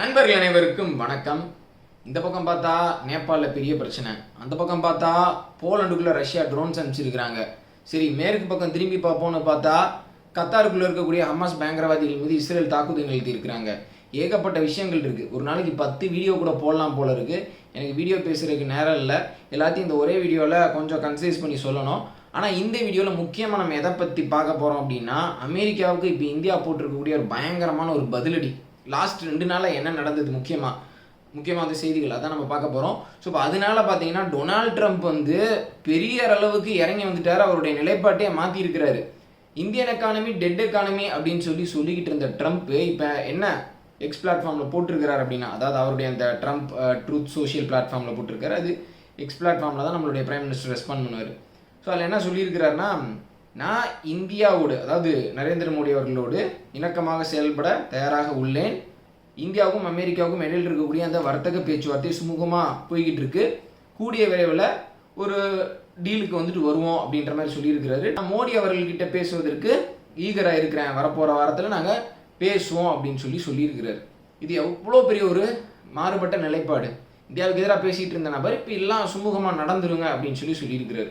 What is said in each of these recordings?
நண்பர்கள் அனைவருக்கும் வணக்கம். இந்த பக்கம் பார்த்தா நேபாளில் பெரிய பிரச்சனை. அந்த பக்கம் பார்த்தா போலண்டுக்குள்ளே ரஷ்யா ட்ரோன்ஸ் அனுப்பிச்சிருக்கிறாங்க. சரி மேற்கு பக்கம் திரும்பி பார்ப்போம்னு பார்த்தா கத்தாருக்குள்ளே இருக்கக்கூடிய ஹமாஸ் பயங்கரவாதிகள் மீது இஸ்ரேல் தாக்குதல் நிகழ்த்தியிருக்கிறாங்க ஏகப்பட்ட விஷயங்கள் இருக்குது ஒரு நாளைக்கு பத்து வீடியோ கூட போடலாம் போல இருக்குது எனக்கு வீடியோ பேசுகிறதுக்கு நேரம் இல்லை. எல்லாத்தையும் இந்த ஒரே வீடியோவில் கொஞ்சம் கன்சைஸ் பண்ணி சொல்லணும். ஆனால் இந்த வீடியோவில் முக்கியமாக நம்ம எதை பற்றி பார்க்க போகிறோம் அப்படின்னா அமெரிக்காவுக்கு இப்போ இந்தியா போட்டிருக்கக்கூடிய ஒரு பயங்கரமான ஒரு பதிலடி. லாஸ்ட் ரெண்டு நாளாக என்ன நடந்தது முக்கியமாக முக்கியமான செய்திகள் அதான் நம்ம பார்க்க போகிறோம் ஸோ இப்போ அதனால பார்த்தீங்கன்னா டொனால்ட் ட்ரம்ப் வந்து பெரிய அளவுக்கு இறங்கி வந்துட்டார். அவருடைய நிலைப்பாட்டையே மாற்றிருக்கிறாரு இந்தியன் எக்கானமி டெட் எக்கானமி அப்படின்னு சொல்லி சொல்லிக்கிட்டு இருந்த ட்ரம்ப் இப்போ என்ன எக்ஸ் பிளாட்ஃபார்மில் போட்டிருக்கிறார் அப்படின்னா அதாவது அவருடைய அந்த ட்ரம்ப் ட்ரூத் சோஷியல் பிளாட்ஃபார்மில் போட்டிருக்காரு அது எக்ஸ் பிளாட்ஃபார்மில் தான் நம்மளுடைய பிரைம் மினிஸ்டர் ரெஸ்பாண்ட் பண்ணுவார். ஸோ அதில் என்ன சொல்லியிருக்கிறாருன்னா நான் இந்தியாவோடு அதாவது நரேந்திர மோடி அவர்களோடு இணக்கமாக செயல்பட தயாராக உள்ளேன். இந்தியாவுக்கும் அமெரிக்காவுக்கும் இடையில் இருக்கக்கூடிய அந்த வர்த்தக பேச்சுவார்த்தை சுமூகமாக போய்கிட்டு இருக்கு கூடிய விரைவில் ஒரு டீலுக்கு வந்துட்டு வருவோம் அப்படின்ற மாதிரி சொல்லியிருக்கிறாரு. நான் மோடி அவர்கள்கிட்ட பேசுவதற்கு ஈகராக இருக்கிறேன். வரப்போகிற வாரத்தில் நாங்கள் பேசுவோம் அப்படின்னு சொல்லி சொல்லியிருக்கிறாரு. இது எவ்வளோ பெரிய ஒரு மாறுபட்ட நிலைப்பாடு. இந்தியாவுக்கு எதிராக பேசிகிட்டு இருந்த நபர் இப்போ எல்லாம் சுமூகமாக நடந்துருங்க அப்படின்னு சொல்லி சொல்லியிருக்கிறாரு.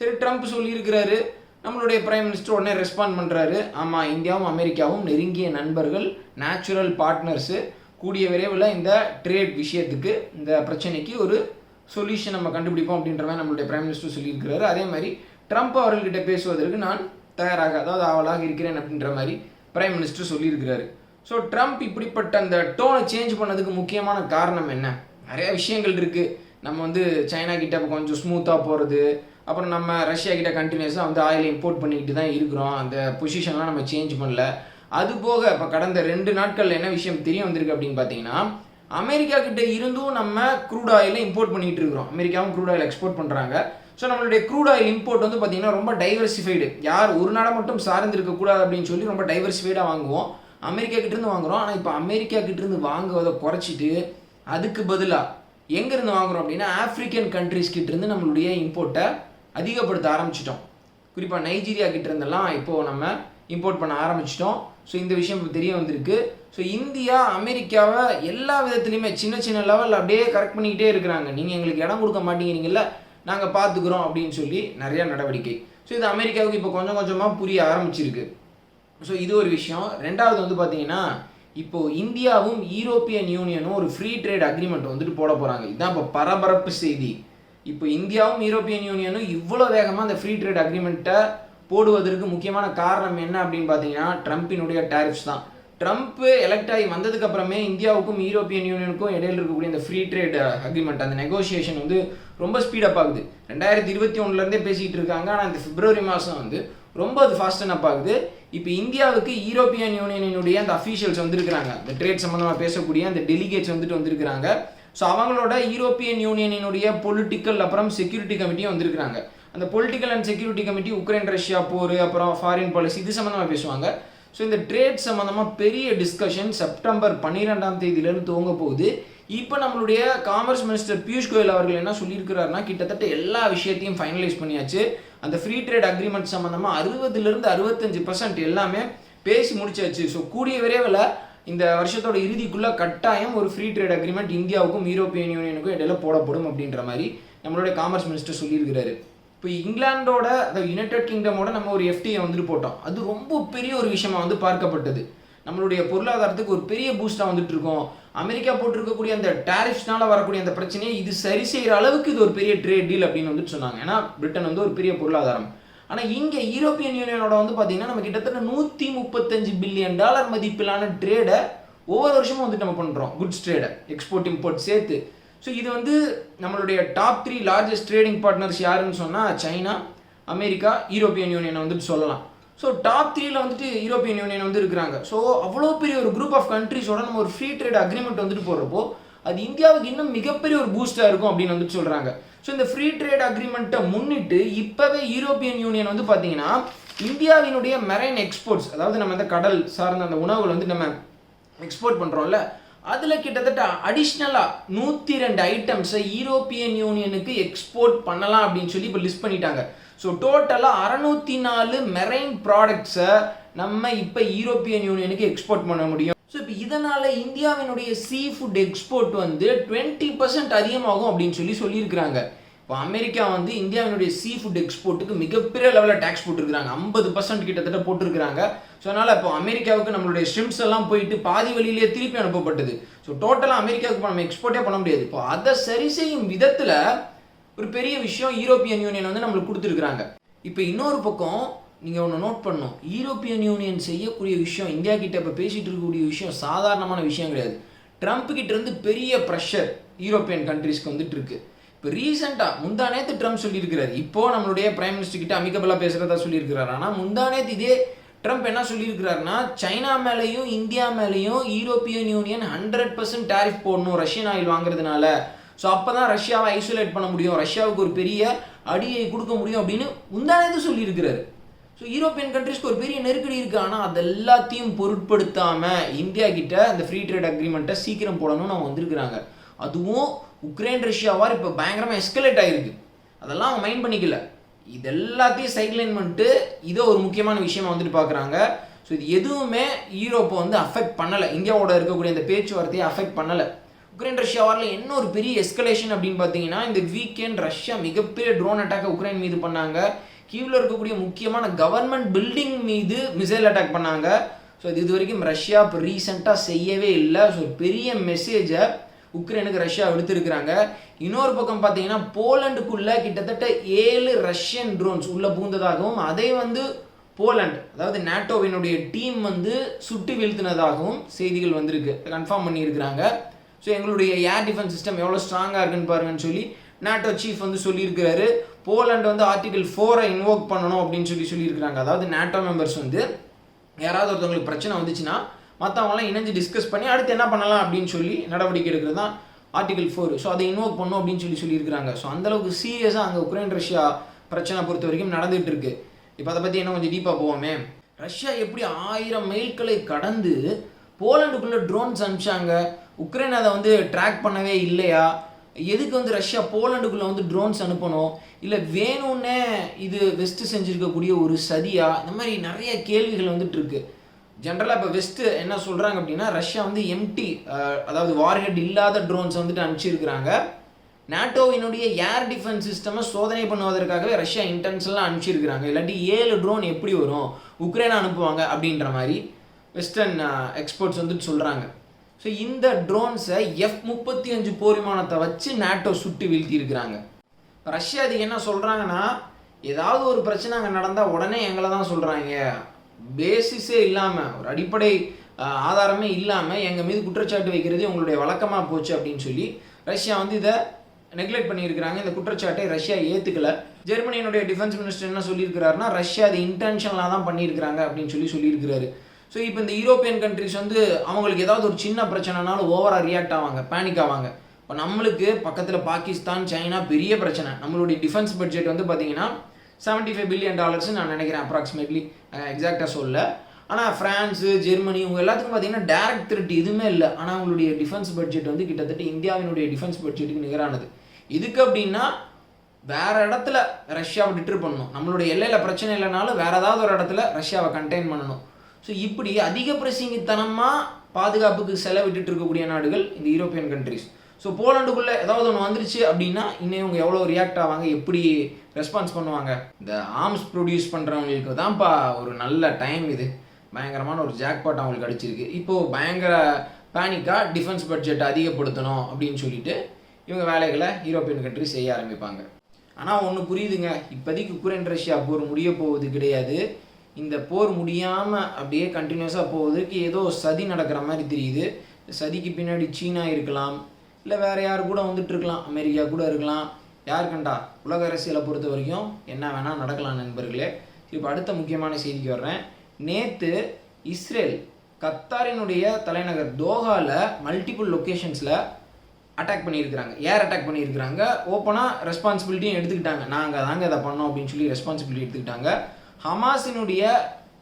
சரி ட்ரம்ப் சொல்லியிருக்கிறாரு. நம்மளுடைய பிரைம் மினிஸ்டர் உடனே ரெஸ்பாண்ட் பண்ணுறாரு ஆமாம் இந்தியாவும் அமெரிக்காவும் நெருங்கிய நண்பர்கள் நேச்சுரல் பார்ட்னர்ஸு கூடிய விரைவில் இந்த ட்ரேட் விஷயத்துக்கு இந்த பிரச்சனைக்கு ஒரு சொல்யூஷன் நம்ம கண்டுபிடிப்போம் அப்படின்ற மாதிரி நம்மளுடைய பிரைம் மினிஸ்டர் சொல்லியிருக்கிறாரு. அதே மாதிரி ட்ரம்ப் அவர்கள்கிட்ட பேசுவதற்கு நான் தயாராக அதாவது ஆவலாக இருக்கிறேன் அப்படின்ற மாதிரி பிரைம் மினிஸ்டர் சொல்லியிருக்கிறாரு. ஸோ ட்ரம்ப் இப்படிப்பட்ட அந்த டோனை சேஞ்ச் பண்ணதுக்கு முக்கியமான காரணம் என்ன? நிறைய விஷயங்கள் இருக்குது நம்ம வந்து சைனா கிட்ட கொஞ்சம் ஸ்மூத்தாக போகிறது அப்புறம் நம்ம ரஷ்யா கிட்ட கண்டினியூஸாக வந்து ஆயில் இம்போர்ட் பண்ணிக்கிட்டு தான் இருக்கிறோம். அந்த பொசிஷன்லாம் நம்ம சேஞ்ச் பண்ணல. அது போக இப்போ கடந்த ரெண்டு நாட்களில் என்ன விஷயம் தெரிய வந்திருக்கு அப்படின்னு பார்த்தீங்கன்னா அமெரிக்கா கிட்ட இருந்தும் நம்ம க்ரூட் ஆயிலை இம்போர்ட் பண்ணிகிட்டு இருக்கிறோம். அமெரிக்காவும் க்ரூட் ஆயில் எக்ஸ்போர்ட் பண்ணுறாங்க ஸோ நம்மளுடைய க்ரூட் ஆயில் இம்போர்ட் வந்து பார்த்தீங்கன்னா ரொம்ப டைவர்சிஃபைடு யார் ஒரு நாடாக மட்டும் சார்ந்திருக்கக்கூடாது அப்படின்னு சொல்லி ரொம்ப டைவர்சிஃபைடாக வாங்குவோம். அமெரிக்கா கிட்டேருந்து வாங்குறோம். ஆனால் இப்போ அமெரிக்கா கிட்டேருந்து வாங்குவதை குறைச்சிட்டு அதுக்கு பதிலாக எங்கேருந்து வாங்குறோம் அப்படின்னா ஆஃப்ரிக்கன் கண்ட்ரிஸ் கிட்டேருந்து நம்மளுடைய இம்போர்ட்டை அதிகப்படுத்த ஆரம்பிச்சிட்டோம். குறிப்பாக நைஜீரியா கிட்டேருந்தெல்லாம் இப்போது நம்ம இம்போர்ட் பண்ண ஆரம்பிச்சிட்டோம். ஸோ இந்த விஷயம் இப்போ தெரிய வந்திருக்கு. ஸோ இந்தியா அமெரிக்காவை எல்லா விதத்துலையுமே சின்ன சின்ன லெவலில் அப்படியே கரெக்ட் பண்ணிக்கிட்டே இருக்கிறாங்க. நீங்கள் எங்களுக்கு இடம் கொடுக்க மாட்டேங்கிறீங்கல்ல நாங்கள் பார்த்துக்குறோம் அப்படின்னு சொல்லி நிறையா நடவடிக்கை. ஸோ இது அமெரிக்காவுக்கு இப்போ கொஞ்சம் கொஞ்சமாக புரிய ஆரம்பிச்சிருக்கு. ஸோ இது ஒரு விஷயம். ரெண்டாவது வந்து பார்த்தீங்கன்னா இப்போ இந்தியாவும் யூரோப்பியன் யூனியனும் ஒரு ஃப்ரீ ட்ரேட் அக்ரிமெண்ட் வந்துட்டு போட போகிறாங்க இதுதான் இப்போ பரபரப்பு செய்தி. இப்போ இந்தியாவும் யூரோப்பியன் யூனியனும் இவ்வளோ வேகமாக அந்த ஃப்ரீ ட்ரேட் அக்ரிமெண்ட்டை போடுவதற்கு முக்கியமான காரணம் என்ன அப்படின்னு பார்த்தீங்கன்னா ட்ரம்ப்பினுடைய டேரிஃப்ஸ் தான். ட்ரம்ப்பு எலெக்ட் ஆகி வந்ததுக்கப்புறமே இந்தியாவுக்கும் யூரோப்பியன் யூனியனுக்கும் இடையில இருக்கக்கூடிய இந்த ஃப்ரீ ட்ரேட் அக்ரிமெண்ட் அந்த நெகோசியேஷன் வந்து ரொம்ப ஸ்பீடப் ஆகுது. ரெண்டாயிரத்தி இருபத்தி ஒன்றுலேருந்தே பேசிகிட்டு இருக்காங்க. ஆனால் இந்த பிப்ரவரி மாதம் வந்து ரொம்ப அது ஃபாஸ்டன் அப் ஆகுது. இப்போ இந்தியாவுக்கு யூரோப்பியன் யூனியனுடைய அந்த அஃபீஷியல்ஸ் வந்திருக்கிறாங்க. இந்த ட்ரேட் சம்மந்தமாக பேசக்கூடிய அந்த டெலிகேட்ஸ் வந்துட்டு வந்திருக்கிறாங்க. ஸோ அவங்களோட யூரோப்பியன் யூனியனினுடைய பொலிட்டிக்கல் அப்புறம் செக்யூரிட்டி கமிட்டியும் வந்திருக்கிறாங்க. அந்த political and security committee Ukraine Russia போர் அப்புறம் ஃபாரின் பாலிசி இது சம்மந்தமாக பேசுவாங்க. ஸோ இந்த ட்ரேட் சம்மந்தமாக பெரிய டிஸ்கஷன் செப்டம்பர் பன்னிரெண்டாம் தேதியிலேருந்து துவங்க போகுது. இப்போ நம்மளுடைய காமர்ஸ் மினிஸ்டர் பியூஷ் கோயல் அவர்கள் என்ன சொல்லியிருக்கிறாருன்னா கிட்டத்தட்ட எல்லா விஷயத்தையும் ஃபைனலைஸ் பண்ணியாச்சு. அந்த ஃப்ரீ ட்ரேட் அக்ரிமெண்ட் சம்மந்தமாக அறுபதுலேருந்து அறுபத்தஞ்சு பர்சன்ட் எல்லாமே பேசி முடிச்சாச்சு. ஸோ கூடிய விரைவில் இந்த வருஷத்தோட இறுதிக்குள்ள கட்டாயம் ஒரு ஃப்ரீ ட்ரேட் அக்ரிமெண்ட் இந்தியாவுக்கும் யூரோப்பியன் யூனியனுக்கும் இடையில போடப்படும் அப்படின்ற மாதிரி நம்மளுடைய காமர்ஸ் மினிஸ்டர் சொல்லியிருக்கிறாரு. இப்போ இங்கிலாண்டோட அதாவது யுனைடெட் கிங்டமோட நம்ம ஒரு எஃப்டியை வந்துட்டு போட்டோம். அது ரொம்ப பெரிய ஒரு விஷயமா வந்து பார்க்கப்பட்டது. நம்மளுடைய பொருளாதாரத்துக்கு ஒரு பெரிய பூஸ்டாக வந்துட்டு இருக்கோம். அமெரிக்கா போட்டிருக்கக்கூடிய அந்த டேரிஃப்ஸ்னால வரக்கூடிய அந்த பிரச்சனையை இது சரி செய்கிற அளவுக்கு இது ஒரு பெரிய ட்ரேட் டீல் அப்படின்னு வந்துட்டு சொன்னாங்க. ஏன்னா பிரிட்டன் வந்து ஒரு பெரிய பொருளாதாரம். ஆனால் இங்கே யூரோப்பியன் யூனியனோட வந்து பார்த்தீங்கன்னா நம்ம கிட்டத்தட்ட நூற்றி முப்பத்தஞ்சு பில்லியன் டாலர் மதிப்பிலான ட்ரேடை ஒவ்வொரு வருஷமும் வந்துட்டு நம்ம பண்ணுறோம் குட்ஸ் ட்ரேடை எக்ஸ்போர்ட் இம்போர்ட் சேர்த்து. ஸோ இது வந்து நம்மளுடைய top three largest trading partners யாருன்னு சொன்னால் சைனா அமெரிக்கா யூரோப்பியன் யூனியனை வந்துட்டு சொல்லலாம். ஸோ டாப் த்ரீல வந்துட்டு யூரோப்பியன் யூனியன் வந்து இருக்கிறாங்க. ஸோ அவ்வளோ பெரிய ஒரு குரூப் ஆஃப் கண்ட்ரிஸோட நம்ம ஒரு ஃப்ரீ ட்ரேட் அக்ரிமெண்ட் வந்துட்டு போடுறப்போ அது இந்தியாவுக்கு இன்னும் மிகப்பெரிய ஒரு பூஸ்டாக இருக்கும் அப்படின்னு வந்துட்டு சொல்கிறாங்க ஸோ இந்த ஃப்ரீ ட்ரேட் அக்ரிமெண்ட்டை முன்னிட்டு இப்போவே யூரோப்பியன் யூனியன் வந்து பார்த்தீங்கன்னா இந்தியாவினுடைய மெரைன் எக்ஸ்போர்ட்ஸ் அதாவது நம்ம இந்த கடல் சார்ந்த அந்த உணவுகள் வந்து நம்ம எக்ஸ்போர்ட் பண்ணுறோம்ல அதில் கிட்டத்தட்ட அடிஷ்னலாக நூற்றி ரெண்டு ஐட்டம்ஸை யூரோப்பியன் யூனியனுக்கு எக்ஸ்போர்ட் பண்ணலாம் அப்படின்னு சொல்லி இப்போ லிஸ்ட் பண்ணிட்டாங்க. ஸோ டோட்டலாக அறநூற்றி நாலு மெரைன் ப்ராடக்ட்ஸை நம்ம இப்போ யூரோப்பியன் யூனியனுக்கு எக்ஸ்போர்ட் பண்ண முடியும். ஸோ இப்போ இதனால் இந்தியாவினுடைய சீ ஃபுட் எக்ஸ்போர்ட் வந்து டுவெண்ட்டி பர்சன்ட் அதிகமாகும் அப்படின்னு சொல்லி சொல்லியிருக்கிறாங்க. இப்போ அமெரிக்கா வந்து இந்தியாவினுடைய சீ ஃபுட் எக்ஸ்போர்ட்டுக்கு மிகப்பெரிய லெவலில் டேக்ஸ் போட்டிருக்கிறாங்க. ஐம்பது பர்சன்ட் கிட்டத்தட்ட போட்டிருக்கிறாங்க. ஸோ அதனால் இப்போ அமெரிக்காவுக்கு நம்மளுடைய ஸ்ட்ரிம்ஸ் எல்லாம் போயிட்டு பாதி வழியிலேயே திருப்பி அனுப்பப்பட்டது. ஸோ டோட்டலாக அமெரிக்காவுக்கு நம்ம எக்ஸ்போர்ட்டே பண்ண முடியாது. இப்போ அதை சரி செய்யும் விதத்தில் ஒரு பெரிய விஷயம் யூரோப்பியன் யூனியன் வந்து நம்மளுக்கு கொடுத்துருக்குறாங்க. இப்போ இன்னொரு பக்கம் நீங்கள் ஒன்று நோட் பண்ணணும். யூரோப்பியன் யூனியன் செய்யக்கூடிய விஷயம் இந்தியா கிட்ட இப்போ பேசிகிட்டு இருக்கக்கூடிய விஷயம் சாதாரணமான விஷயம் கிடையாது. ட்ரம்ப் கிட்டேருந்து பெரிய ப்ரெஷர் யூரோப்பியன் கண்ட்ரீஸ்க்கு வந்துட்டு இருக்கு. இப்போ ரீசெண்டாக முந்தா நேத்து ட்ரம்ப் சொல்லியிருக்கிறார். இப்போ நம்மளுடைய பிரைம் மினிஸ்டர் கிட்ட அமிகபிளாக பேசுகிறதா சொல்லியிருக்கிறாரு. ஆனால் முந்தாணேத்து இதே ட்ரம்ப் என்ன சொல்லியிருக்கிறாருன்னா சைனா மேலேயும் இந்தியா மேலேயும் European union hundred percent tariff போடணும் ரஷ்யன் ஆயில் வாங்குறதுனால. ஸோ அப்போ தான் ரஷ்யாவை ஐசோலேட் பண்ண முடியும். ரஷ்யாவுக்கு ஒரு பெரிய அடியை கொடுக்க முடியும் அப்படின்னு முந்தானது சொல்லியிருக்கிறாரு. ஸோ யூரோப்பியன் கண்ட்ரிஸ்க்கு ஒரு பெரிய நெருக்கடி இருக்குது ஆனால் அது எல்லாத்தையும் பொருட்படுத்தாமல் இந்தியா கிட்ட அந்த ஃப்ரீ ட்ரேட் அக்ரிமெண்ட்டை சீக்கிரம் போடணும்னு அவங்க வந்திருக்கிறாங்க. அதுவும் உக்ரைன் ரஷ்யாவார் இப்போ பயங்கரமாக எஸ்கலேட் ஆகிருக்கு அதெல்லாம் அவங்க மைண்ட் பண்ணிக்கல. இது எல்லாத்தையும் சைட்லைன் பண்ணிட்டு இதை ஒரு முக்கியமான விஷயமா வந்துட்டு பார்க்குறாங்க ஸோ இது எதுவுமே யூரோப்பை வந்து அஃபெக்ட் பண்ணலை. இந்தியாவோட இருக்கக்கூடிய இந்த பேச்சுவார்த்தையை அஃபெக்ட் பண்ணலை. உக்ரைன் ரஷ்யா வாரில் என்ன ஒரு பெரிய எஸ்கலேஷன் அப்படின்னு பார்த்தீங்கன்னா இந்த வீக்கெண்ட் ரஷ்யா மிகப்பெரிய ட்ரோன் அட்டாக்கை உக்ரைன் மீது பண்ணாங்க. கீவில் இருக்கக்கூடிய முக்கியமான கவர்மெண்ட் பில்டிங் மீது மிசைல் அட்டாக் பண்ணாங்க. ஸோ இது இது வரைக்கும் ரஷ்யா இப்போ ரீசெண்டாக செய்யவே இல்லை. ஸோ பெரிய மெசேஜை உக்ரைனுக்கு ரஷ்யா எடுத்திருக்கிறாங்க. இன்னொரு பக்கம் பார்த்தீங்கன்னா போலண்டுக்குள்ளே கிட்டத்தட்ட ஏழு ரஷ்யன் ட்ரோன்ஸ் உள்ளே பூந்ததாகவும் அதை வந்து போலண்ட் அதாவது நாட்டோவினுடைய டீம் வந்து சுட்டு வீழ்த்தினதாகவும் செய்திகள் வந்திருக்கு. கன்ஃபார்ம் பண்ணியிருக்கிறாங்க. ஸோ எங்களுடைய ஏர் டிஃபென்ஸ் சிஸ்டம் எவ்வளோ ஸ்ட்ராங்காக இருக்குன்னு பாருங்கன்னு சொல்லி நாட்டோ சீஃப் வந்து சொல்லியிருக்கிறாரு. போலண்ட் வந்து ஆர்டிகல் ஃபோரை இன்வோக் பண்ணணும் அப்படின்னு சொல்லி சொல்லியிருக்கிறாங்க. அதாவது நேட்டோ மெம்பர்ஸ் வந்து யாராவது ஒருத்தவங்களுக்கு பிரச்சனை வந்துச்சுன்னா மற்றவங்களாம் இணைஞ்சு டிஸ்கஸ் பண்ணி அடுத்து என்ன பண்ணலாம் அப்படின்னு சொல்லி நடவடிக்கை எடுக்கிறது தான் ஆர்டிகல் ஃபோர் ஸோ அதை இன்வோக் பண்ணும் அப்படின்னு சொல்லி சொல்லியிருக்கிறாங்க. ஸோ அந்தளவுக்கு சீரியஸாக அங்கே உக்ரைன் ரஷ்யா பிரச்சனை பொறுத்த வரைக்கும் நடந்துகிட்டு இருக்கு. இப்போ அதை பற்றி என்ன கொஞ்சம் டீப்பாக போவோமே. ரஷ்யா எப்படி ஆயிரம் மைல்களை கடந்து போலண்டுக்குள்ளே ட்ரோன்ஸ் அனுப்பிச்சாங்க? உக்ரைன் அதை வந்து ட்ராக் பண்ணவே இல்லையா? எதுக்கு வந்து ரஷ்யா போலண்டுக்குள்ளே வந்து ட்ரோன்ஸ் அனுப்பணும்? இல்லை வேணும்னே இது வெஸ்ட்டு செஞ்சுருக்கக்கூடிய ஒரு சதியா? இந்த மாதிரி நிறைய கேள்விகள் வந்துட்டு இருக்கு ஜென்ரலாக இப்போ வெஸ்ட்டு என்ன சொல்கிறாங்க அப்படின்னா ரஷ்யா வந்து எம்டி அதாவது வார்ஹெட் இல்லாத ட்ரோன்ஸ் வந்துட்டு அனுப்பிச்சிருக்கிறாங்க. நாட்டோவினுடைய ஏர் டிஃபென்ஸ் சிஸ்டமை சோதனை பண்ணுவதற்காகவே ரஷ்யா இன்டென்ஷன்லாம் அனுப்பிச்சிருக்கிறாங்க. இல்லாட்டி ஏழு ட்ரோன் எப்படி வரும்? உக்ரைன் அனுப்புவாங்க அப்படின்ற மாதிரி வெஸ்டர்ன் எக்ஸ்பர்ட்ஸ் வந்துட்டு சொல்கிறாங்க ஸோ இந்த ட்ரோன்ஸை எஃப் முப்பத்தி அஞ்சு போரிமானத்தை வச்சு நேட்டோ சுட்டு வீழ்த்தியிருக்கிறாங்க. ரஷ்யா அது என்ன சொல்கிறாங்கன்னா ஏதாவது ஒரு பிரச்சனை அங்கே நடந்தால் உடனே எங்களை தான் சொல்கிறாங்க பேசிஸே இல்லாமல் ஒரு அடிப்படை ஆதாரமே இல்லாமல் எங்கள் மீது குற்றச்சாட்டு வைக்கிறது உங்களுடைய வழக்கமாக போச்சு அப்படின்னு சொல்லி ரஷ்யா வந்து இதை நெக்லெக்ட் பண்ணியிருக்கிறாங்க. இந்த குற்றச்சாட்டை ரஷ்யா ஏற்றுக்கல ஜெர்மனியினுடைய டிஃபென்ஸ் மினிஸ்டர் என்ன சொல்லியிருக்கிறாருன்னா ரஷ்யா அது இன்டென்ஷனலாக தான் பண்ணியிருக்கிறாங்க அப்படின்னு சொல்லி சொல்லியிருக்கிறாரு. ஸோ இப்போ இந்த யூரோப்பியன் கண்ட்ரிஸ் வந்து அவங்களுக்கு ஏதாவது ஒரு சின்ன பிரச்சனைனாலும் ஓவராக ரியாக்ட் ஆவாங்க பேனிக் ஆவாங்க. இப்போ நம்மளுக்கு பக்கத்தில் பாகிஸ்தான் சைனா பெரிய பிரச்சனை. நம்மளுடைய டிஃபென்ஸ் பட்ஜெட் வந்து பார்த்தீங்கன்னா செவன்ட்டி ஃபைவ் பில்லியன் டாலர்ஸ் நான் நினைக்கிறேன் அப்ராக்சிமேட்லி எக்ஸாக்டாக சொல்ல ஆனால் ஃப்ரான்ஸு ஜெர்மனி இவங்க எல்லாத்துக்கும் பார்த்தீங்கன்னா டேரக்ட் த்ரெட் எதுவுமே இல்லை. ஆனால் அவங்களுடைய டிஃபென்ஸ் பட்ஜெட் வந்து கிட்டத்தட்ட இந்தியாவினுடைய டிஃபென்ஸ் பட்ஜெட்டுக்கு நிகரானது. இதுக்கு அப்படின்னா வேற இடத்துல ரஷ்யாவை டிட்ரு பண்ணணும். நம்மளுடைய எல்லையில் பிரச்சனை இல்லைனாலும் வேறு ஏதாவது ஒரு இடத்துல ரஷ்யாவை கண்டெயின் பண்ணணும். ஸோ இப்படி அதிக பிரசிங்கித்தனமாக பாதுகாப்புக்கு செலவிட்டுட்டு இருக்கக்கூடிய நாடுகள் இந்த யூரோப்பியன் கண்ட்ரிஸ் ஸோ போலண்டுக்குள்ளே ஏதாவது ஒன்று வந்துருச்சு அப்படின்னா இன்னும் இவங்க எவ்வளோ ரியாக்ட் ஆவாங்க எப்படி ரெஸ்பான்ஸ் பண்ணுவாங்க? இந்த ஆர்ம்ஸ் ப்ரொடியூஸ் பண்ணுறவங்களுக்கு தான்ப்பா ஒரு நல்ல டைம் இது. பயங்கரமான ஒரு ஜாக்பாட் அவங்களுக்கு அடிச்சிருக்கு. இப்போது பயங்கர பேனிக்காக டிஃபென்ஸ் பட்ஜெட் அதிகப்படுத்தணும் அப்படின்னு சொல்லிட்டு இவங்க வேலைகளை யூரோப்பியன் கண்ட்ரி செய்ய ஆரம்பிப்பாங்க. ஆனால் ஒன்று புரியுதுங்க. இப்போதைக்கு உக்ரைன் ரஷ்யா போர் முடிய போவது கிடையாது. இந்த போர் முடியாமல் அப்படியே கண்டினியூஸாக போவதுக்கு ஏதோ சதி நடக்கிற மாதிரி தெரியுது. சதிக்கு பின்னாடி சீனா இருக்கலாம் இல்லை வேறு யார் கூட வந்துட்டு இருக்கலாம் அமெரிக்கா கூட இருக்கலாம். யார் கண்டா? உலக அரசியலை பொறுத்த வரைக்கும் என்ன வேணால் நடக்கலாம் நண்பர்களே. இப்போ அடுத்த முக்கியமான செய்திக்கு வர்றேன். நேற்று இஸ்ரேல் கத்தாரினுடைய தலைநகர் தோஹாவில் மல்டிபிள் லொக்கேஷன்ஸில் அட்டாக் பண்ணியிருக்கிறாங்க. ஏர் அட்டாக் பண்ணியிருக்கிறாங்க? ஓப்பனாக ரெஸ்பான்சிபிலிட்டியும் எடுத்துக்கிட்டாங்க. நாங்கள் தாங்க இதை பண்ணோம் அப்படின்னு சொல்லி ரெஸ்பான்சிபிலிட்டி எடுத்துக்கிட்டாங்க. ஹமாஸினுடைய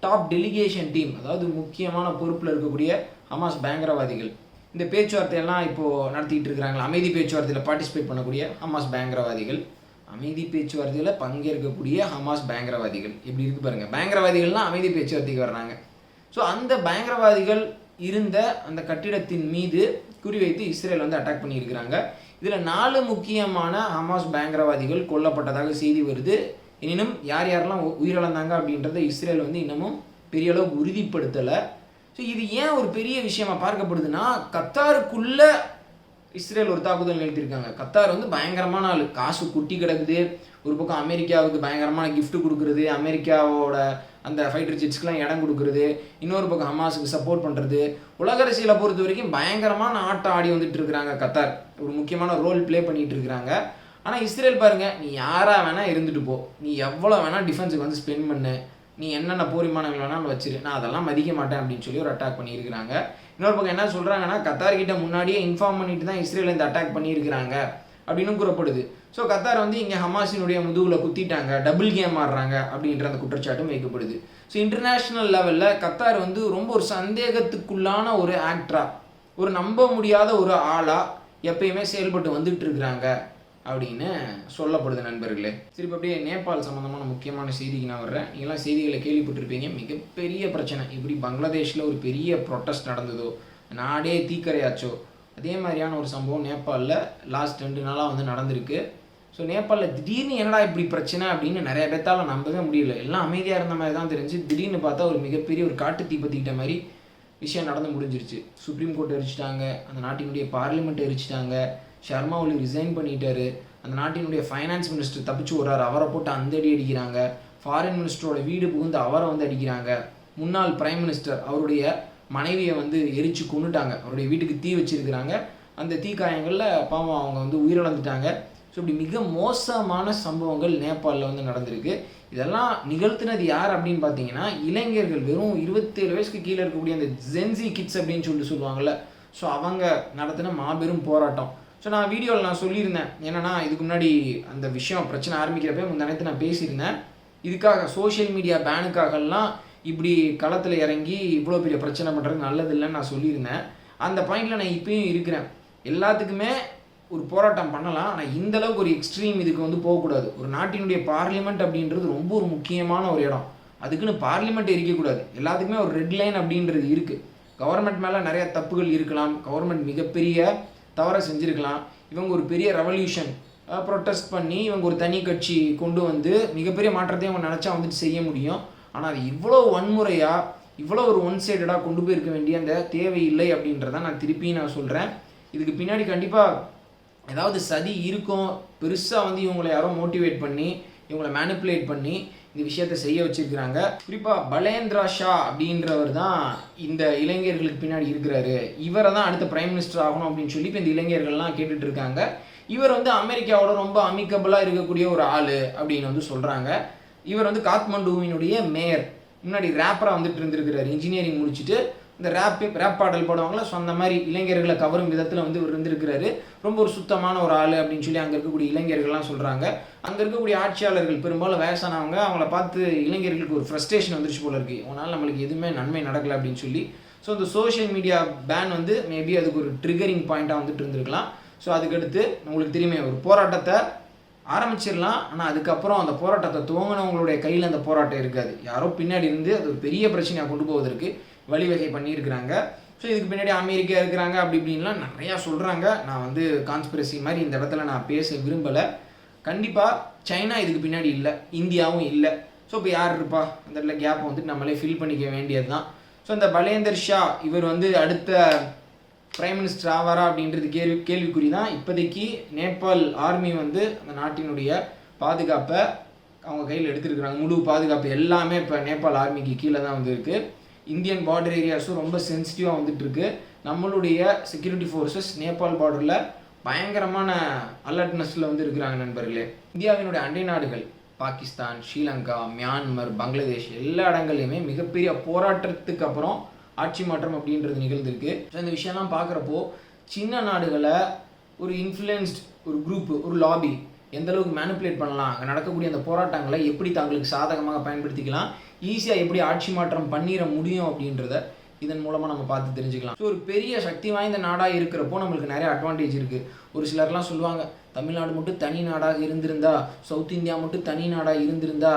டாப் டெலிகேஷன் டீம் அதாவது முக்கியமான பொறுப்பில் இருக்கக்கூடிய ஹமாஸ் பயங்கரவாதிகள். இந்த பேச்சுவார்த்தையெல்லாம் இப்போது நடத்திட்டு இருக்கிறாங்களா அமைதி பேச்சுவார்த்தையில் பார்ட்டிசிபேட் பண்ணக்கூடிய ஹமாஸ் பயங்கரவாதிகள். அமைதி பேச்சுவார்த்தையில் பங்கேற்கக்கூடிய ஹமாஸ் பயங்கரவாதிகள். இப்படி இருக்கு பாருங்கள் பயங்கரவாதிகள்லாம் அமைதி பேச்சுவார்த்தைக்கு வர்றாங்க. ஸோ அந்த பயங்கரவாதிகள் இருந்த அந்த கட்டிடத்தின் மீது குறிவைத்து இஸ்ரேல் வந்து அட்டாக் பண்ணியிருக்கிறாங்க. இதில் நாலு முக்கியமான ஹமாஸ் பயங்கரவாதிகள் கொல்லப்பட்டதாக செய்தி வருது. எனினும் யார் யாரெல்லாம் உயிரிழந்தாங்க அப்படின்றத இஸ்ரேல் வந்து இன்னமும் பெரிய அளவுக்கு உறுதிப்படுத்தலை. ஸோ இது ஏன் ஒரு பெரிய விஷயமா பார்க்கப்படுதுன்னா கத்தாருக்குள்ள இஸ்ரேல் ஒரு தாக்குதல் நிறுத்தியிருக்காங்க கத்தார் வந்து பயங்கரமான ஆள். காசு குட்டி கிடக்குது. ஒரு பக்கம் அமெரிக்காவுக்கு பயங்கரமான கிஃப்ட் கொடுக்குறது. அமெரிக்காவோட அந்த ஃபைட்டர் ஜெட்ஸ்க்கெலாம் இடம் கொடுக்குறது. இன்னொரு பக்கம் ஹமாஸுக்கு சப்போர்ட் பண்ணுறது உலக அரசியலை பொறுத்த வரைக்கும் பயங்கரமான ஆட்டம் ஆடி வந்துட்டு இருக்கிறாங்க கத்தார். ஒரு முக்கியமான ரோல் ப்ளே பண்ணிட்டு இருக்கிறாங்க. ஆனால் இஸ்ரேல் பாருங்கள் நீ யாராக வேணால் இருந்துட்டு போ. நீ எவ்வளோ வேணால் டிஃபென்ஸுக்கு வந்து ஸ்பெண்ட் பண்ணு. நீ என்னென்ன போரிமானங்கள் வேணாலும் வச்சிரு. நான் அதெல்லாம் மதிக்க மாட்டேன் அப்படின்னு சொல்லி ஒரு அட்டாக் பண்ணியிருக்கிறாங்க. இன்னொரு பக்கம் என்ன சொல்கிறாங்கன்னா கத்தார்கிட்ட முன்னாடியே இன்ஃபார்ம் பண்ணிட்டு தான் இஸ்ரேல் இந்த அட்டாக் பண்ணியிருக்கிறாங்க அப்படின்னு கூறப்படுது. ஸோ கத்தார் வந்து இங்கே ஹமாஸினுடைய முதுகில் குத்திட்டாங்க. டபுள் கேம் ஆடுறாங்க அப்படின்ற அந்த குற்றச்சாட்டும் வைக்கப்படுது. ஸோ இன்டர்நேஷ்னல் லெவலில் கத்தார் வந்து ரொம்ப ஒரு சந்தேகத்துக்குள்ளான ஒரு ஆக்டராக ஒரு நம்ப முடியாத ஒரு ஆளாக எப்பயுமே செயல்பட்டு வந்துட்டு இருக்கிறாங்க. அப்படின்னு சொல்லப்படுது நண்பர்களே. சரி இப்போ அப்படியே நேபாள் சம்மந்தமான முக்கியமான செய்திக்கு நான் வர்றேன். நீங்களாம் செய்திகளை கேள்விப்பட்டிருப்பீங்க. மிகப்பெரிய பிரச்சனை. இப்படி பங்களாதேஷில் ஒரு பெரிய ப்ரொட்டஸ்ட் நடந்ததோ நாடே தீக்கரையாச்சோ அதே மாதிரியான ஒரு சம்பவம் நேபாளில் லாஸ்ட் ரெண்டு நாளாக வந்து நடந்திருக்கு. ஸோ நேபாளில் திடீர்னு என்னடா இப்படி பிரச்சனை அப்படின்னு நிறைய பேர்த்தால் நம்பவே முடியல. எல்லாம் அமைதியாக இருந்த மாதிரி தான் தெரிஞ்சு திடீர்னு பார்த்தா ஒரு மிகப்பெரிய ஒரு காட்டு தீ பற்றிக்கிட்ட மாதிரி விஷயம் நடந்து முடிஞ்சிருச்சு. சுப்ரீம் கோர்ட் எரிச்சிட்டாங்க. அந்த நாட்டினுடைய பார்லிமெண்ட் எரிச்சிட்டாங்க. ஷர்மா ஒலி ரிசைன் பண்ணிட்டாரு. அந்த நாட்டினுடைய ஃபைனான்ஸ் மினிஸ்டர் தப்பிச்சு விடுறாரு அவரை போட்டு அந்த அடி அடிக்கிறாங்க. ஃபாரின் மினிஸ்டரோட வீடு புகுந்து அவரை வந்து அடிக்கிறாங்க. முன்னாள் பிரைம் மினிஸ்டர் அவருடைய மனைவியை வந்து எரிச்சு கொண்டுட்டாங்க அவருடைய வீட்டுக்கு தீ வச்சிருக்கிறாங்க. அந்த தீக்காயங்களில் பாவம் அவங்க வந்து உயிரிழந்துட்டாங்க. ஸோ இப்படி மிக மோசமான சம்பவங்கள் நேபாளில் வந்து நடந்திருக்கு. இதெல்லாம் நிகழ்த்தினது யார் அப்படின்னு பார்த்தீங்கன்னா இளைஞர்கள் வெறும் இருபத்தேழு வயசுக்கு கீழே இருக்கக்கூடிய அந்த ஜென்சி கிட்ஸ் அப்படின்னு சொல்லிட்டு சொல்லுவாங்கள்ல ஸோ அவங்க நடத்தின மாபெரும் போராட்டம். ஸோ நான் வீடியோவில் நான் சொல்லியிருந்தேன். என்னென்னா இதுக்கு முன்னாடி அந்த விஷயம் பிரச்சனை ஆரம்பிக்கிறப்ப முந்தானத்து நான் பேசியிருந்தேன். இதுக்காக சோஷியல் மீடியா பேனுக்காகலாம் இப்படி களத்தில் இறங்கி இவ்வளோ பெரிய பிரச்சனை பண்ணுறது நல்லதில்லைன்னு நான் சொல்லியிருந்தேன். அந்த பாயிண்டில் நான் இப்பயும் இருக்கிறேன். எல்லாத்துக்குமே ஒரு போராட்டம் பண்ணலாம். ஆனால் இந்த அளவுக்கு ஒரு எக்ஸ்ட்ரீம் இதுக்கு வந்து போகக்கூடாது. ஒரு நாட்டினுடைய பார்லிமெண்ட் அப்படின்றது ரொம்ப ஒரு முக்கியமான ஒரு இடம். அதுக்குன்னு பார்லிமெண்ட் இருக்கக்கூடாது. எல்லாத்துக்குமே ஒரு ரெட் லைன் அப்படின்றது இருக்குது கவர்மெண்ட் மேலே நிறைய தப்புகள் இருக்கலாம். கவர்மெண்ட் மிகப்பெரிய தவறை செஞ்சுருக்கலாம். இவங்க ஒரு பெரிய ரெவல்யூஷன் ப்ரொட்டஸ்ட் பண்ணி இவங்க ஒரு தனி கட்சி கொண்டு வந்து மிகப்பெரிய மாற்றத்தை அவங்க நினச்சா வந்துட்டு செய்ய முடியும். ஆனால் அது இவ்வளோ வன்முறையாக இவ்வளோ ஒரு ஒன் சைடடாக கொண்டு போயிருக்க வேண்டிய அந்த தேவை இல்லை அப்படின்றத நான் திருப்பி நான் சொல்கிறேன் இதுக்கு பின்னாடி கண்டிப்பாக ஏதாவது சதி இருக்கும். பெருசாக வந்து இவங்களை யாரோ மோட்டிவேட் பண்ணி இவங்களை மேனிப்புலேட் பண்ணி இந்த விஷயத்தை செய்ய வச்சிருக்கிறாங்க. குறிப்பாக பலேந்திரா ஷா அப்படின்றவர் தான் இந்த இளைஞர்களுக்கு பின்னாடி இருக்கிறாரு. இவரை தான் அடுத்த பிரைம் மினிஸ்டர் ஆகணும் அப்படின்னு சொல்லி இப்போ இந்த இளைஞர்கள்லாம் கேட்டுட்டு இருக்காங்க. இவர் வந்து அமெரிக்காவோட ரொம்ப அமிக்கபிளாக இருக்கக்கூடிய ஒரு ஆள் அப்படின்னு வந்து சொல்கிறாங்க இவர் வந்து காத்மண்டுவினுடைய மேயர் முன்னாடி ரேப்பராக வந்துட்டு இருந்திருக்கிறார். இன்ஜினியரிங் முடிச்சுட்டு இந்த ரேப் ரேப் பாடல் பாடுவாங்களா ஸோ அந்த மாதிரி இளைஞர்களை கவரும் விதத்தில் வந்து இவர் இருந்திருக்கிறாரு. ரொம்ப ஒரு சுத்தமான ஒரு ஆள் அப்படின்னு சொல்லி அங்கே இருக்கக்கூடிய இளைஞர்கள்லாம் சொல்கிறாங்க அங்கே இருக்கக்கூடிய ஆட்சியாளர்கள் பெரும்பாலும் வயசானவங்க அவங்கள பார்த்து இளைஞர்களுக்கு ஒரு ஃப்ரஸ்ட்ரேஷன் வந்துருச்சு போல இருக்கு. உனால் நம்மளுக்கு எதுவுமே நன்மை நடக்கலை அப்படின்னு சொல்லி. ஸோ இந்த சோஷியல் மீடியா பேன் வந்து மேபி அதுக்கு ஒரு ட்ரிகரிங் பாயிண்ட்டாக வந்துட்டு இருந்திருக்கலாம். ஸோ அதுக்கடுத்து உங்களுக்கு தெரியுமே ஒரு போராட்டத்தை ஆரம்பிச்சிடலாம். ஆனால் அதுக்கப்புறம் அந்த போராட்டத்தை துவங்கினவங்களுடைய கையில் அந்த போராட்டம் இருக்காது. யாரோ பின்னாடி இருந்து அது ஒரு பெரிய பிரச்சனையாக கொண்டு போவதற்கு வழிவகை பண்ணியிருக்கிறாங்க. ஸோ இதுக்கு பின்னாடி அமெரிக்கா இருக்கிறாங்க அப்படி இப்படின்லாம் நிறையா சொல்கிறாங்க நான் வந்து கான்ஸ்பிரசி மாதிரி இந்த இடத்துல நான் பேச விரும்பலை. கண்டிப்பாக சைனா இதுக்கு பின்னாடி இல்லை. இந்தியாவும் இல்லை. ஸோ இப்போ யார் இருப்பா? அந்த இடத்துல கேப் வந்துட்டு நம்மளே ஃபில் பண்ணிக்க வேண்டியது தான் ஸோ இந்த பலேந்தர் ஷா இவர் வந்து அடுத்த பிரைம் மினிஸ்டர் ஆவாரா அப்படின்றது கேள்வி கேள்விக்குறி தான் இப்போதைக்கு நேபாள் ஆர்மி வந்து அந்த நாட்டினுடைய பாதுகாப்பை அவங்க கையில் எடுத்துருக்குறாங்க. முழு பாதுகாப்பு எல்லாமே இப்போ நேபாள் ஆர்மிக்கு கீழே தான் வந்து இருக்குது இந்தியன் பார்டர் ஏரியாஸும் ரொம்ப சென்சிட்டிவாக வந்துட்டுருக்கு. நம்மளுடைய செக்யூரிட்டி ஃபோர்ஸஸ் நேபாள் பார்டரில் பயங்கரமான அலர்ட்னஸில் வந்து இருக்கிறாங்க நண்பர்களே. இந்தியாவினுடைய அண்டை நாடுகள் பாகிஸ்தான் ஸ்ரீலங்கா மியான்மர் பங்களாதேஷ் எல்லா இடங்கள்லையுமே மிகப்பெரிய போராட்டத்துக்கு அப்புறம் ஆட்சி மாற்றம் அப்படின்றது நிகழ்ந்திருக்கு. ஸோ இந்த விஷயம்லாம் பார்க்குறப்போ சின்ன நாடுகளை ஒரு இன்ஃப்ளூயன்ஸ்ட் ஒரு குரூப் ஒரு லாபி எந்த அளவுக்கு மேனிப்புலேட் பண்ணலாம்? அங்கே நடக்கக்கூடிய அந்த போராட்டங்களை எப்படி தங்களுக்கு சாதகமாக பயன்படுத்திக்கலாம்? ஈஸியாக எப்படி ஆட்சி மாற்றம் பண்ணிட முடியும் அப்படின்றத இதன் மூலமாக நம்ம பார்த்து தெரிஞ்சுக்கலாம். ஸோ ஒரு பெரிய சக்தி வாய்ந்த நாடாக இருக்கிறப்போ நம்மளுக்கு நிறைய அட்வான்டேஜ் இருக்குது ஒரு சிலர்லாம் சொல்லுவாங்க தமிழ்நாடு மட்டும் தனி நாடாக இருந்திருந்தா சவுத் இந்தியா மட்டும் தனி நாடாக இருந்திருந்தா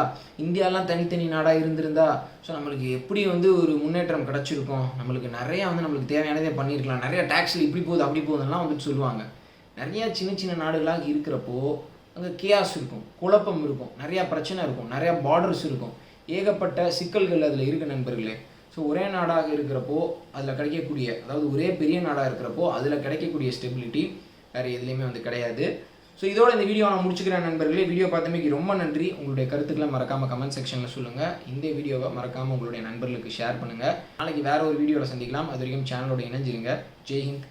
இந்தியாலாம் தனித்தனி நாடாக இருந்திருந்தா. ஸோ நம்மளுக்கு எப்படி வந்து ஒரு முன்னேற்றம் கிடச்சிருக்கும்? நம்மளுக்கு நிறையா வந்து நம்மளுக்கு தேவையானதே பண்ணியிருக்கலாம். நிறைய டேக்ஸில் இப்படி போகுது அப்படி போகுதுலாம் வந்துட்டு சொல்லுவாங்க. நிறையா சின்ன சின்ன நாடுகளாக இருக்கிறப்போ அங்கே கியாஸ் இருக்கும் குழப்பம் இருக்கும் நிறையா பிரச்சனை இருக்கும் நிறையா பார்டர்ஸ் இருக்கும். ஏகப்பட்ட சிக்கல்கள் அதில் இருக்குது நண்பர்களே. ஸோ ஒரே நாடாக இருக்கிறப்போ அதில் கிடைக்கக்கூடிய அதாவது ஒரே பெரிய நாடாக இருக்கிறப்போ அதில் கிடைக்கக்கூடிய ஸ்டெபிலிட்டி வேறு எதுலேயுமே வந்து கிடையாது. ஸோ இதோட இந்த வீடியோ நான் முடிச்சுக்கிறேன் நண்பர்களே. வீடியோ பார்த்தமைக்கு ரொம்ப நன்றி. உங்களுடைய கருத்துக்களை மறக்காமல் கமெண்ட் செக்ஷனில் சொல்லுங்கள் இந்த வீடியோவை மறக்காமல் உங்களுடைய நண்பர்களுக்கு ஷேர் பண்ணுங்கள் நாளைக்கு வேறு ஒரு வீடியோவில் சந்திக்கலாம். அது வரைக்கும் சேனலோட இணைஞ்சிருங்க. ஜெய்ஹிந்த்